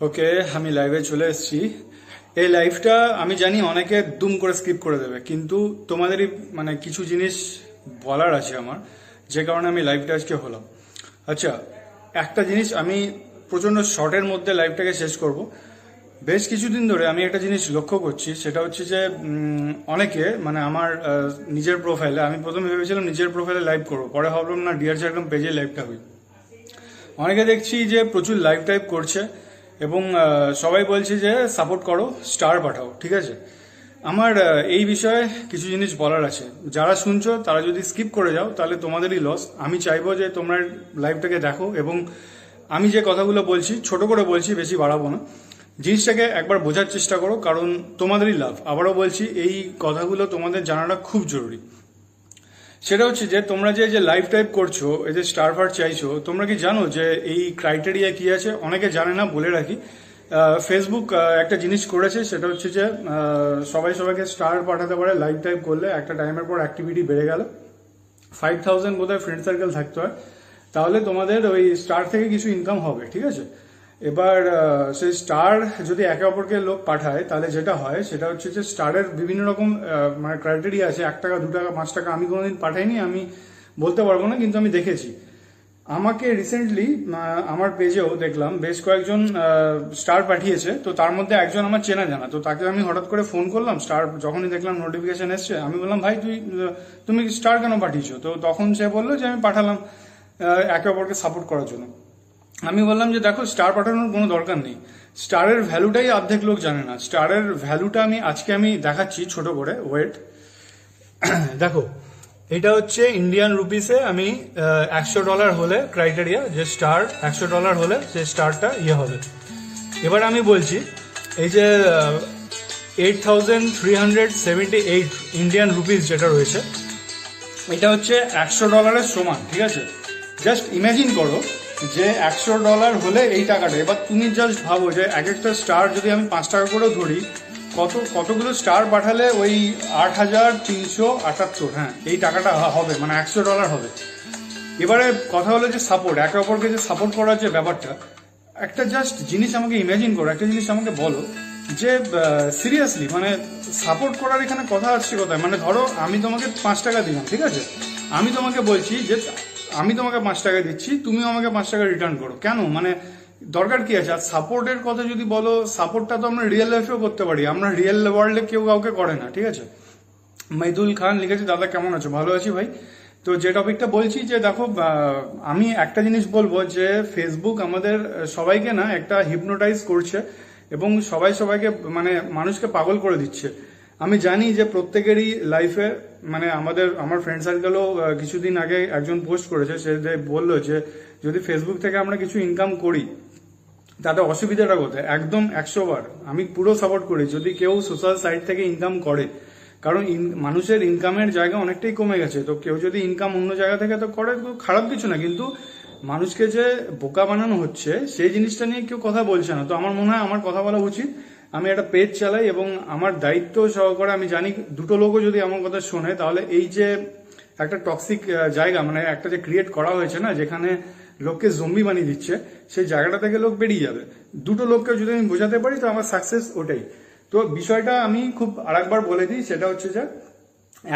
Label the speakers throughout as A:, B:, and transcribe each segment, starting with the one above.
A: ওকে, আমি লাইভে চলে এসেছি। এই লাইভটা আমি জানি অনেকে দুম করে স্কিপ করে দেবে, কিন্তু তোমাদেরই মানে কিছু জিনিস বলার আছে আমার, যে কারণে আমি লাইভটা আজকে হলাম। আচ্ছা একটা জিনিস আমি প্রচণ্ড শর্টের মধ্যে লাইভটাকে শেষ করব। বেশ কিছুদিন ধরে আমি একটা জিনিস লক্ষ্য করছি, সেটা হচ্ছে যে অনেকে মানে আমার নিজের প্রোফাইলে আমি প্রথমে ভেবেছিলাম নিজের প্রোফাইলে লাইভ করব, পরে ভাবলাম না ডিয়ার চারকম পেজে লাইভটা হই। অনেকে দেখছি যে প্রচুর লাইভ টাইপ করছে এবং সবাই বলছে যে সাপোর্ট করো স্টার পাঠাও, ঠিক আছে? আমার এই বিষয়ে কিছু জিনিস বলার আছে। যারা শুনছো, তারা যদি স্কিপ করে যাও, তাহলে তোমাদেরই লস আমি চাইব যে তোমরা লাইভটাকে দেখো এবং আমি যে কথাগুলো বলছি, ছোট করে বলছি, বেশি বাড়াবো না। জিনিসটাকে একবার বোঝার চেষ্টা করো, কারণ তোমাদেরই লাভ আবারও বলছি, এই কথাগুলো তোমাদের জানাটা খুব জরুরি। সেটা হচ্ছে যে তোমরা যে যে লাইভ টাইপ করছ, এই যে স্টার ফার চাইছো, তোমরা কি জানো যে এই ক্রাইটেরিয়া কি আছে? অনেকে জানে না, বলে রাখি। ফেসবুক একটা জিনিস করেছে, সেটা হচ্ছে যে সবাই সবাইকে স্টার পাঠাতে পারে লাইভ টাইপ করলে একটা টাইমের পর অ্যাক্টিভিটি বেড়ে গেল। ফাইভ থাউজেন্ড বোধ হয় ফ্রেন্ড সার্কেল থাকতে হয়। তাহলে তোমাদের ওই স্টার থেকে কিছু ইনকাম হবে, ঠিক আছে? এবার সেই স্টার যদি একে অপরকে লোক পাঠায়, তাহলে যেটা হয়, সেটা হচ্ছে যে স্টারের বিভিন্ন রকম মানে ক্রাইটেরিয়া আছে, এক টাকা, দু টাকা, পাঁচ টাকা, আমি কোনোদিন পাঠাইনি, আমি বলতে পারব না, কিন্তু আমি দেখেছি। আমাকে রিসেন্টলি আমার পেজেও দেখলাম, বেশ কয়েকজন স্টার পাঠিয়েছে, তো তার মধ্যে একজন আমার চেনা জানা, তো তাকে আমি হঠাৎ করে ফোন করলাম, স্টার যখনই দেখলাম নোটিফিকেশন এসছে, আমি বললাম, ভাই, তুই তুমি স্টার কেন পাঠিয়েছো? তো তখন সে বলল যে, আমি পাঠালাম একে অপরকে সাপোর্ট করার জন্য। আমি বললাম যে দেখো স্টার পাঠানোর কোনো দরকার নেই। স্টারের ভ্যালুটাই অর্ধেক লোক জানে না। স্টারের ভ্যালুটা আমি আজকে আমি দেখাচ্ছি ছোট করে ওয়েট দেখো, এটা হচ্ছে ইন্ডিয়ান রুপিসে আমি একশো ডলার হলে ক্রাইটেরিয়া যে স্টার একশো ডলার হলে সে স্টারটা ইয়ে হবে। এবার আমি বলছি, এই যে eight thousand three hundred seventy eight Indian rupees যেটা রয়েছে, এটা হচ্ছে একশো ডলারের সমান, ঠিক আছে? জাস্ট ইমাজিন করো যে একশো ডলার হলে এই টাকাটা। এবার তুমি জাস্ট ভাবো যে এক একটা স্টার যদি আমি পাঁচ টাকা করেও ধরি, কত, কতগুলো স্টার পাঠালে ওই আট হাজার তিনশো আটাত্তর হ্যাঁ এই টাকাটা হবে মানে একশো ডলার হবে। এবারে কথা হলো যে সাপোর্ট একে অপরকে যে সাপোর্ট করার যে ব্যাপারটা, একটা জাস্ট জিনিস আমাকে ইমাজিন করো, একটা জিনিস আমাকে বলো যে সিরিয়াসলি মানে সাপোর্ট করার এখানে কথা আসছে কোথায়? মানে ধরো আমি তোমাকে পাঁচ টাকা দিলাম, ঠিক আছে? আমি তোমাকে বলছি যে আমি তোমাকে পাঁচ টাকা দিচ্ছি তুমি আমাকে পাঁচ টাকা রিটার্ন করো। কেন? মানে দরকার কি আছে? আর সাপোর্টের কথা যদি বলো সাপোর্টটা তো আমরা রিয়েল লাইফেও করতে পারি। আমরা রিয়েল ওয়ার্ল্ডে কেউ কাউকে করে না, ঠিক আছে? মাইদুল খান লিখেছে, দাদা, কেমন আছো? ভালো আছি ভাই। তো যে টপিকটা বলছি যে, দেখো আমি একটা জিনিস বলব যে ফেসবুক আমাদের সবাইকে না একটা হিপনোটাইজ করছে এবং সবাই সবাইকে মানে মানুষকে পাগল করে দিচ্ছে। আমি জানি যে প্রত্যেকেরই লাইফে মানে আমাদের, আমার ফ্রেন্ড সার্কেলও কিছুদিন আগে একজন পোস্ট করেছে, সে যে বলল যে যদি ফেসবুক থেকে আমরা কিছু ইনকাম করি, তাতে অসুবিধাটা কোথায়? একদম একশো বার। আমি পুরো সাপোর্ট করি, যদি কেউ সোশ্যাল সাইট থেকে ইনকাম করে। কারণ মানুষের ইনকামের জায়গা অনেকটাই কমে গেছে। তো কেউ যদি ইনকাম অন্য জায়গা থেকে, তো করে খারাপ কিছু না। কিন্তু মানুষকে যে বোকা বানানো হচ্ছে, সেই জিনিসটা নিয়ে কেউ কথা বলছে না। তো আমার মনে হয়, আমার কথা বলা উচিত আমি একটা পেজ চালাই এবং আমার দায়িত্ব সহকারে আমি জানি দুটো লোকও যদি আমার কথা শোনে, তাহলে এই যে একটা টক্সিক জায়গা মানে একটা যে ক্রিয়েট করা হয়েছে না, যেখানে লোককে জম্বি বানিয়ে দিচ্ছে, সেই জায়গাটা থেকে লোক বেরিয়ে যাবে। দুটো লোককে যদি আমি বোঝাতে পারি, তো আমার সাকসেস ওটাই। তো বিষয়টা আমি খুব আরেকবার বলে দিই, সেটা হচ্ছে যে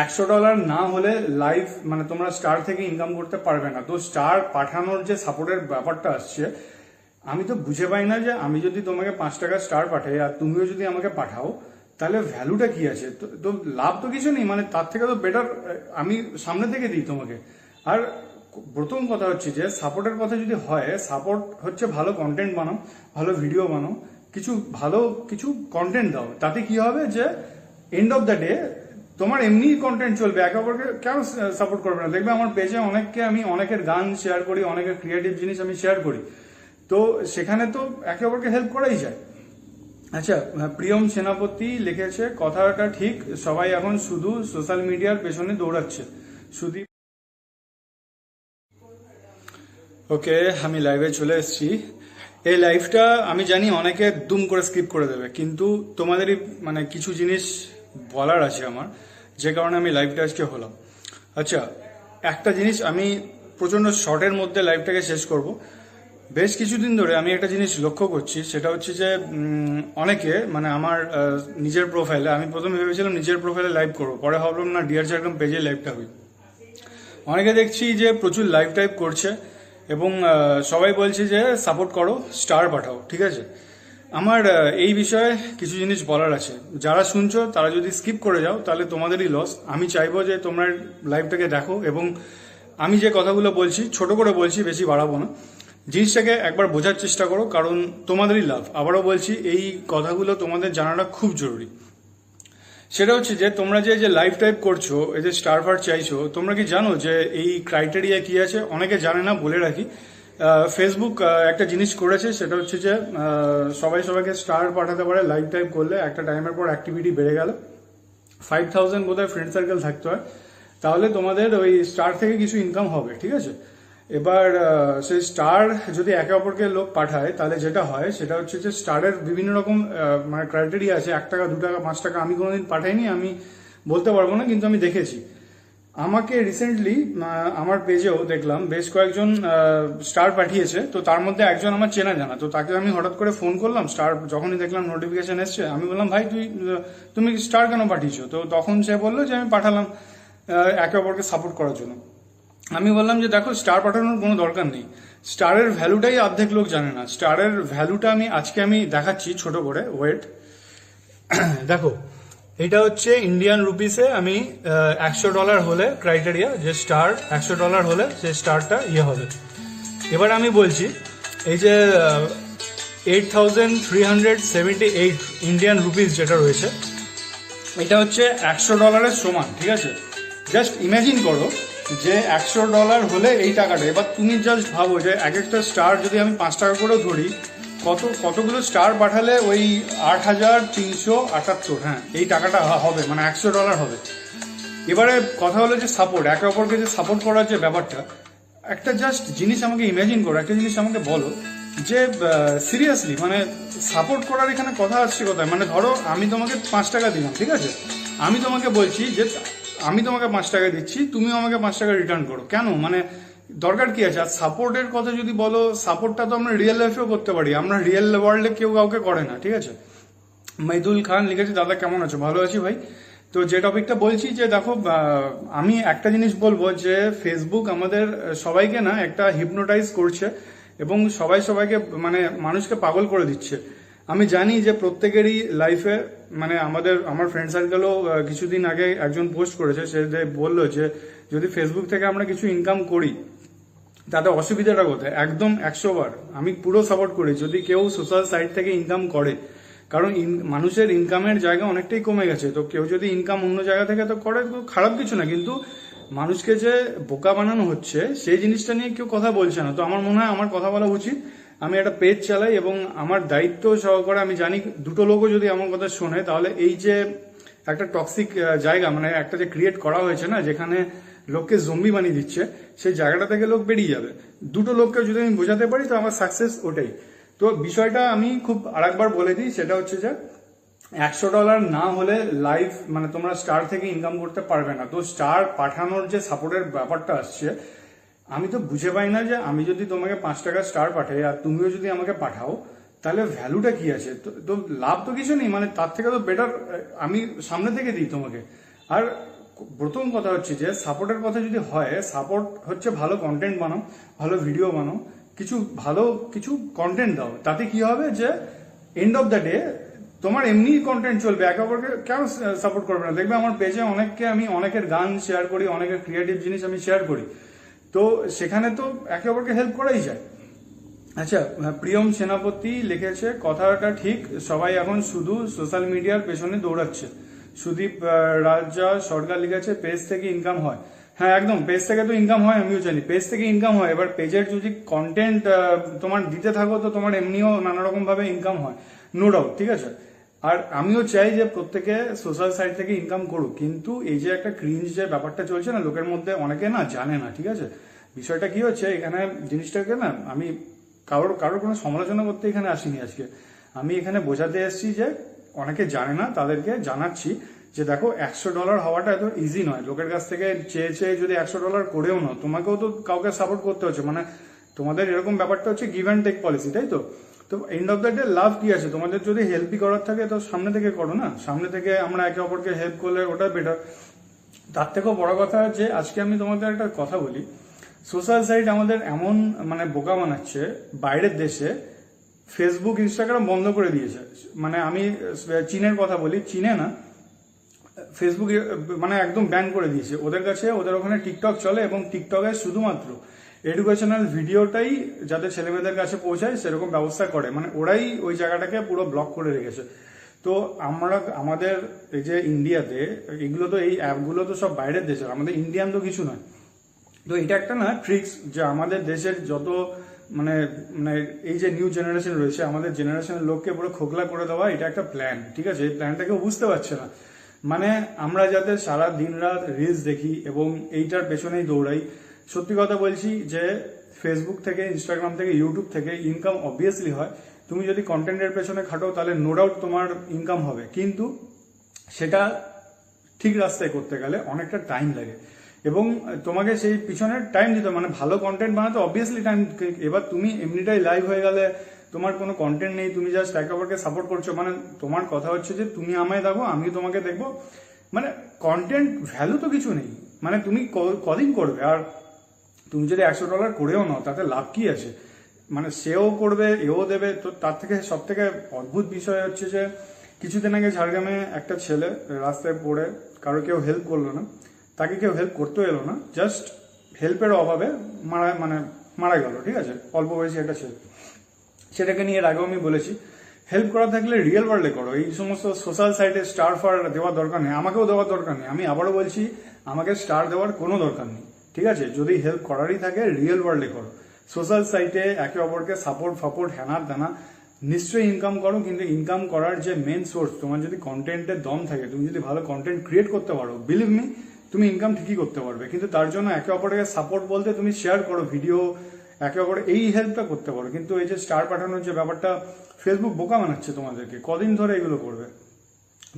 A: একশো ডলার না হলে লাইভ মানে তোমরা স্টার থেকে ইনকাম করতে পারবে না। তো স্টার পাঠানোর যে সাপোর্টের ব্যাপারটা আসছে আমি তো বুঝে পাই না যে আমি যদি তোমাকে পাঁচ টাকা স্টার পাঠাই আর তুমিও যদি আমাকে পাঠাও, তাহলে ভ্যালুটা কি আছে? তো লাভ তো কিছু নেই মানে তার থেকে তো বেটার আমি সামনে থেকে দিই তোমাকে। আর প্রথম কথা হচ্ছে যে সাপোর্টের কথা যদি হয় সাপোর্ট হচ্ছে ভালো কন্টেন্ট বানাও, ভালো ভিডিও বানাও, কিছু ভালো কিছু কন্টেন্ট দাও। তাতে কি হবে যে এন্ড অফ দ্য ডে তোমার এমনি কন্টেন্ট চলবে, একে অপরকে কেন সাপোর্ট করবে না? দেখবে আমার পেজে অনেককে আমি অনেকের গান শেয়ার করি, অনেকের ক্রিয়েটিভ জিনিস আমি শেয়ার করি। তো সেখানে তো একে অপরকে হেল্প করাই যায়। আচ্ছা প্রিয়ম সেনাপতি লিখেছে কথাটা ঠিক, সবাই এখন শুধু সোশ্যাল মিডিয়ার পেছনে দৌড়াচ্ছে। শুধু ওকে, আমি লাইভে চলে এসেছি। এই লাইভটা আমি জানি অনেকে দুম করে স্কিপ করে দেবে, কিন্তু তোমাদেরই মানে কিছু জিনিস বলার আছে আমার, যে কারণে আমি লাইভটা আজকে হলাম। আচ্ছা একটা জিনিস আমি প্রচণ্ড শর্টের মধ্যে লাইভটাকে শেষ করব। বেশ কিছুদিন ধরে আমি একটা জিনিস লক্ষ্য করছি, সেটা হচ্ছে যে অনেকে মানে আমার নিজের প্রোফাইলে আমি প্রথমে ভেবেছিলাম নিজের প্রোফাইলে লাইভ করব, পরে ভাবলাম না ডিয়ার ঝাড়গ্রাম পেজে লাইভটা হই। অনেকে দেখছি যে প্রচুর লাইভ টাইপ করছে, এবং সবাই বলছে যে সাপোর্ট করো স্টার পাঠাও ঠিক আছে? আমার এই বিষয়ে কিছু জিনিস বলার আছে। যারা শুনছো, তারা যদি স্কিপ করে যাও, তাহলে তোমাদেরই লস আমি চাইব যে, তোমরা লাইভটাকে দেখো, এবং আমি যে কথাগুলো বলছি, ছোট করে বলছি, বেশি বাড়াবো না। জিনিসটাকে একবার বোঝার চেষ্টা করো, কারণ তোমাদেরই লাভ। আবারও বলছি, এই কথাগুলো তোমাদের জানাটা খুব জরুরি। সেটা হচ্ছে যে, তোমরা যে যে লাইভ টাইপ করছ, এই যে স্টার ফার চাইছো, তোমরা কি জানো যে, এই ক্রাইটেরিয়া কি আছে? অনেকে জানে না, বলে রাখি। ফেসবুক একটা জিনিস করেছে, সেটা হচ্ছে যে সবাই সবাইকে স্টার পাঠাতে পারে লাইভ টাইপ করলে। একটা টাইমের পর অ্যাক্টিভিটি বেড়ে গেল। ফাইভ থাউজেন্ড বোধহয় ফ্রেন্ড সার্কেল থাকতে হয়। তাহলে তোমাদের ওই স্টার থেকে কিছু ইনকাম হবে, ঠিক আছে? এবার সেই স্টার যদি একে অপরকে লোক পাঠায়, তাহলে যেটা হয়, সেটা হচ্ছে যে স্টারের বিভিন্ন রকম মানে ক্রাইটেরিয়া আছে, এক টাকা, দু টাকা, পাঁচ টাকা, আমি কোনোদিন পাঠাইনি, আমি বলতে পারব না, কিন্তু আমি দেখেছি। আমাকে রিসেন্টলি আমার পেজেও দেখলাম, বেশ কয়েকজন স্টার পাঠিয়েছে, তো তার মধ্যে একজন আমার চেনা জানা, তো তাকে আমি হঠাৎ করে ফোন করলাম, স্টার যখনই দেখলাম নোটিফিকেশন এসছে, আমি বললাম, ভাই, তুই, তুমি স্টার কেন পাঠিয়েছো? তো তখন সে বলল যে, আমি পাঠালাম একে অপরকে সাপোর্ট করার জন্য। আমি বললাম যে দেখো স্টার পাঠানোর কোনো দরকার নেই। স্টারের ভ্যালুটাই অর্ধেক লোক জানে না। স্টারের ভ্যালুটা আমি, আজকে আমি দেখাচ্ছি ছোট করে ওয়েট দেখো, এটা হচ্ছে ইন্ডিয়ান রুপিসে আমি একশো ডলার হলে ক্রাইটেরিয়া যে স্টার একশো ডলার হলে সে স্টারটা ইয়ে হবে। এবার আমি বলছি, এই যে eight thousand three hundred seventy eight Indian rupees যেটা রয়েছে, এটা হচ্ছে একশো ডলারের সমান, ঠিক আছে? জাস্ট ইমাজিন করো যে একশো ডলার হলে এই টাকাটা, এবার তুমি জাস্ট ভাবো যে এক একটা স্টার যদি আমি পাঁচ টাকা করেও ধরি, কত, কতগুলো স্টার পাঠালে ওই আট হাজার তিনশো আটাত্তর হ্যাঁ এই টাকাটা হবে মানে একশো ডলার হবে। এবারে কথা হলো যে সাপোর্ট একে অপরকে যে সাপোর্ট করার যে ব্যাপারটা, একটা জাস্ট জিনিস আমাকে ইমাজিন করো, একটা জিনিস আমাকে বলো যে সিরিয়াসলি মানে সাপোর্ট করার এখানে কথা আসছে কোথায়? মানে ধরো আমি তোমাকে পাঁচ টাকা দিলাম, ঠিক আছে? আমি তোমাকে বলছি যে আমি তোমাকে পাঁচ টাকা দিচ্ছি তুমি আমাকে পাঁচ টাকা রিটার্ন করো। কেন? মানে দরকার কি আছে? আর সাপোর্টের কথা যদি বলো সাপোর্টটা তো আমরা রিয়েল লাইফেও করতে পারি। আমরা রিয়েল ওয়ার্ল্ডে কেউ কাউকে করে না, ঠিক আছে? মাইদুল খান লিখেছে, দাদা, কেমন আছো? ভালো আছি ভাই। তো যে টপিকটা বলছি যে, দেখো আমি একটা জিনিস বলব যে ফেসবুক আমাদের সবাইকে না একটা হিপনোটাইজ করছে এবং সবাই সবাইকে মানে মানুষকে পাগল করে দিচ্ছে। আমি জানি যে প্রত্যেকেরই লাইফে মানে আমাদের, আমার ফ্রেন্ড সার্কেলও কিছুদিন আগে একজন পোস্ট করেছে, সে বলল যে, যদি ফেসবুক থেকে আমরা কিছু ইনকাম করি, তাতে অসুবিধাটা কোথায়? একদম একশো বার। আমি পুরো সাপোর্ট করি, যদি কেউ সোশ্যাল সাইট থেকে ইনকাম করে। কারণ মানুষের ইনকামের জায়গা অনেকটাই কমে গেছে। তো কেউ যদি ইনকাম অন্য জায়গা থেকে তো করে খারাপ কিছু না। কিন্তু মানুষকে যে বোকা বানানো হচ্ছে, সেই জিনিসটা নিয়ে কেউ কথা বলছে না। তো আমার মনে হয় আমার কথা বলা উচিত। আমি একটা পেজ চালাই এবং আমার দায়িত্ব সহকারে আমি জানি দুটো লোকও যদি আমার কথা শোনে, তাহলে এই যে একটা টক্সিক জায়গা মানে একটা যে ক্রিয়েট করা হয়েছে না, যেখানে লোককে জম্বি বানিয়ে দিচ্ছে, সেই জায়গাটা থেকে লোক বেরিয়ে যাবে। দুটো লোককে যদি আমি বোঝাতে পারি, তো আমার সাকসেস ওটাই। তো বিষয়টা আমি খুব আরেকবার বলে দিই, সেটা হচ্ছে যে একশো ডলার না হলে লাইভ মানে তোমরা স্টার থেকে ইনকাম করতে পারবে না। তো স্টার পাঠানোর যে সাপোর্টের ব্যাপারটা আসছে আমি তো বুঝে পাই না যে আমি যদি তোমাকে পাঁচ টাকা স্টার পাঠাই আর তুমিও যদি আমাকে পাঠাও, তাহলে ভ্যালুটা কি আছে? তো লাভ তো কিছু নেই মানে তার থেকে তো বেটার আমি সামনে থেকে দিই তোমাকে। আর প্রথম কথা হচ্ছে যে সাপোর্টের কথা যদি হয় সাপোর্ট হচ্ছে ভালো কন্টেন্ট বানাও, ভালো ভিডিও বানাও, কিছু ভালো কিছু কন্টেন্ট দাও। তাতে কি হবে যে এন্ড অফ দ্য ডে তোমার এমনি কন্টেন্ট চলবে, একে অপরকে কেন সাপোর্ট করবে না? দেখবে আমার পেজে অনেককে আমি অনেকের গান শেয়ার করি, অনেকের ক্রিয়েটিভ জিনিস আমি শেয়ার করি। তো সেখানে তো একে অপরকে হেল্প করাই যায়। আচ্ছা প্রিয়ম সেনাপতি লিখেছে, কথাটা ঠিক, সবাই এখন শুধু সোশ্যাল মিডিয়ার পেছনে দৌড়াচ্ছে। সুদীপ রাজা সরকার লিখেছে পেজ থেকে ইনকাম হয়। হ্যাঁ একদম পেজ থেকে তো ইনকাম হয়, আমিও জানি। পেজ থেকে ইনকাম হয়, এবার পেজের যদি কন্টেন্ট তোমার দিতে থাকো, তো তোমার এমনিও নানা রকম ভাবে ইনকাম হয়। নো ডাউট ঠিক আছে? আর আমিও চাই যে প্রত্যেকে সোশ্যাল সাইট থেকে ইনকাম করুক, কিন্তু এই যে একটা ক্রিঞ্জ যে ব্যাপারটা চলছে না, লোকের মধ্যে অনেকে না জানে না, ঠিক আছে? বিষয়টা কি হচ্ছে, এখানে জিনিসটাকে না আমি কারোর কারোর কোনো সমালোচনা করতে এখানে আসিনি আজকে। আমি এখানে বোঝাতে এসেছি যে অনেকে জানে না, তাদেরকে জানাচ্ছি যে দেখো, একশো ডলার হওয়াটা এত ইজি নয়। লোকের কাছ থেকে চেয়ে চেয়ে যদি একশো ডলার করেও না তোমাকেও তো কাউকে সাপোর্ট করতে হচ্ছে। মানে তোমাদের এরকম ব্যাপারটা হচ্ছে গিভ অ্যান্ড টেক পলিসি তাই তো? তো এন্ড অফ দ্য ডে লাভ কি আছে? তোমাদের যদি হেল্পই করার থাকে তো সামনে থেকে করো না? সামনে থেকে আমরা একে অপরকে হেল্প করলে ওটা বেটার তার থেকেও বড় কথা যে আজকে আমি তোমাদের একটা কথা বলি। সোশ্যাল সাইট আমাদের এমন মানে বোকা বানাচ্ছে বাইরের দেশে ফেসবুক ইনস্টাগ্রাম বন্ধ করে দিয়েছে। মানে আমি চীনের কথা বলি, চীনে না ফেসবুক মানে একদম ব্যান করে দিয়েছে। ওদের কাছে, ওদের ওখানে টিকটক চলে এবং টিকটকে শুধুমাত্র এডুকেশনাল ভিডিওটাই যাতে ছেলেমেয়েদের কাছে পৌঁছায়, সেরকম ব্যবস্থা করে। মানে ওরাই ওই জায়গাটাকে পুরো ব্লক করে রেখেছে। তো আমরা, আমাদের এই যে ইন্ডিয়াতে এগুলো তো এই অ্যাপগুলো তো সব বাইরের দেশের, আমাদের ইন্ডিয়ান তো কিছু নয়। তো এটা একটা না ট্রিক্স যে আমাদের দেশের যত মানে মানে এই যে নিউ জেনারেশন রয়েছে, আমাদের জেনারেশনের লোককে পুরো খোকলা করে দেওয়া, এটা একটা প্ল্যান ঠিক আছে? এই প্ল্যানটা কেউ বুঝতে পারছে না। মানে আমরা যাতে সারা দিন রাত রিলস দেখি এবং এইটার পেছনেই দৌড়াই সত্যি কথা বলছি যে ফেসবুক থেকে ইনস্টাগ্রাম থেকে ইউটিউব থেকে ইনকাম অবভিয়াসলি হয়। তুমি যদি কন্টেন্টের পেছনে খাটো, তাহলে নো ডাউট তোমার ইনকাম হবে। কিন্তু সেটা ঠিক রাস্তায় করতে গেলে অনেকটা টাইম লাগে। এবং তোমাকে সেই পিছনে টাইম দিতে মানে ভালো কন্টেন্ট বানাতে অবভিয়াসলি টাইম এবার তুমি এমনিটাই লাইভ হয়ে গেলে তোমার কোনো কন্টেন্ট নেই, তুমি জাস্ট একে অপরকে সাপোর্ট করছ। মানে তোমার কথা হচ্ছে যে তুমি আমায় দেখো, আমি তোমাকে দেখব। মানে কন্টেন্ট ভ্যালু তো কিছু নেই। মানে তুমি কদিন করবে? আর তুমি যদি একশো ডলার করেও নাও, তাতে লাভ কি আছে? মানে সেও করবে, এও দেবে। তো তার থেকে সব থেকে অদ্ভুত বিষয় হচ্ছে যে, কিছুদিন আগে ঝাড়গ্রামে একটা ছেলে রাস্তায় পড়ে, কারও কেউ হেল্প করল না। তাকে কেউ হেল্প করতেও এলো না। জাস্ট হেল্পের অভাবে মারা মানে মারা গেল, ঠিক আছে? অল্প বয়সী একটা ছেলে। সেটাকে নিয়ে এর আগেও আমি বলেছি। হেল্প করা থাকলে রিয়েল ওয়ার্ল্ডে করো। এই সমস্ত সোশ্যাল সাইটে স্টার ফার দেওয়ার দরকার নেই। আমাকেও দেওয়ার দরকার নেই। আমি আবারও বলছি, আমাকে স্টার দেওয়ার কোনো দরকার নেই। ঠিক আছে? যদি হেল্প করারই থাকে রিয়েল ওয়ার্ল্ডে করো। সোশ্যাল সাইটে একে অপরকে সাপোর্ট ফাপোর্ট হ্যানা ত্যানা নিশ্চয়ই ইনকাম করো, কিন্তু ইনকাম করার যে মেন সোর্স তোমার যদি কন্টেন্টের দম থাকে, তুমি যদি ভালো কন্টেন্ট ক্রিয়েট করতে পারো বিলিভ মি তুমি ইনকাম ঠিকই করতে পারবে। কিন্তু তার জন্য একে অপরকে সাপোর্ট বলতে তুমি শেয়ার করো ভিডিও একে অপরে এই হেল্পটা করতে পারো। কিন্তু এই যে স্টার পাঠানোর যে ব্যাপারটা ফেসবুক বোকা বানাচ্ছে তোমাদেরকে, কদিন ধরে এগুলো করবে।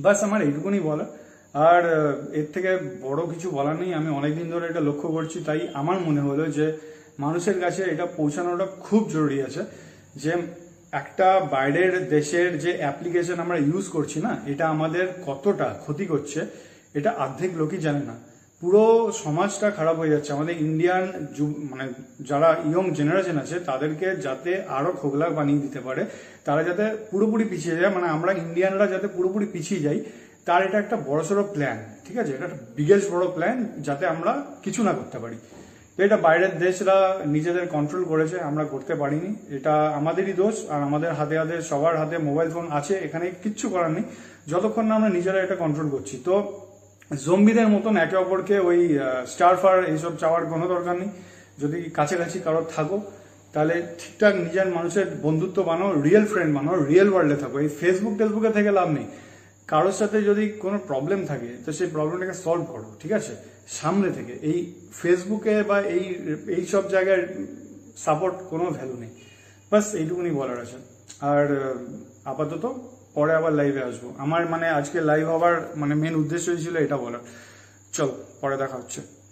A: বাস আমার এইটুকুনি বলা আর এর থেকে বড় কিছু বলার নেই, আমি অনেকদিন ধরে এটা লক্ষ্য করছি, তাই আমার মনে হলো যে মানুষের কাছে এটা পৌঁছানোটা খুব জরুরি আছে, যে একটা বাইরের দেশের যে অ্যাপ্লিকেশন আমরা ইউজ করছি না, এটা আমাদের কতটা ক্ষতি করছে, এটা অর্ধেক লোকই জানে না। পুরো সমাজটা খারাপ হয়ে যাচ্ছে, আমাদের ইন্ডিয়ান মানে যারা ইয়ং জেনারেশন আছে, তাদেরকে যাতে আরও খোগলা বানিয়ে দিতে পারে, তারা যাতে পুরোপুরি পিছিয়ে যায় মানে আমরা ইন্ডিয়ানরা যাতে পুরোপুরি পিছিয়ে যাই তার এটা একটা বড়সড় প্ল্যান ঠিক আছে? এটা বিগেস্ট বড় প্ল্যান যাতে আমরা কিছু না করতে পারি। এটা বাইরের দেশরা নিজেদের কন্ট্রোল করেছে, আমরা করতে পারিনি। এটা আমাদেরই দোষ, আর আমাদের হাতে হাতে, সবার হাতে মোবাইল ফোন আছে, এখানে কিচ্ছু করার নেই। যতক্ষণ না আমরা নিজেরা এটা কন্ট্রোল করছি। তো জম্বিদের মতন একে অপরকে ওই স্টার ফার এইসব চাওয়ার কোনো দরকার নেই। যদি কাছাকাছি কারোর থাকো, তাহলে ঠিকঠাক নিজের মানুষের বন্ধুত্ব বানাও রিয়েল ফ্রেন্ড বানাও রিয়েল ওয়ার্ল্ডে থাকো। এই ফেসবুক টেসবুকে থেকে লাভ নেই। কারোর সাথে যদি কোনো প্রবলেম থাকে, তো সেই প্রবলেমটাকে সলভ করো, ঠিক আছে? সামনে থেকে, এই ফেসবুকে বা এই এই সব জায়গার সাপোর্ট কোনো ভ্যালু নেই। বাস এইটুকুনি বলার আছে। আর আপাতত পরে আবার লাইভে আসব। আমার মানে আজকে লাইভ হওয়ার মানে মেন উদ্দেশ্য ছিল এটা বলার। চলো, পরে দেখা হচ্ছে।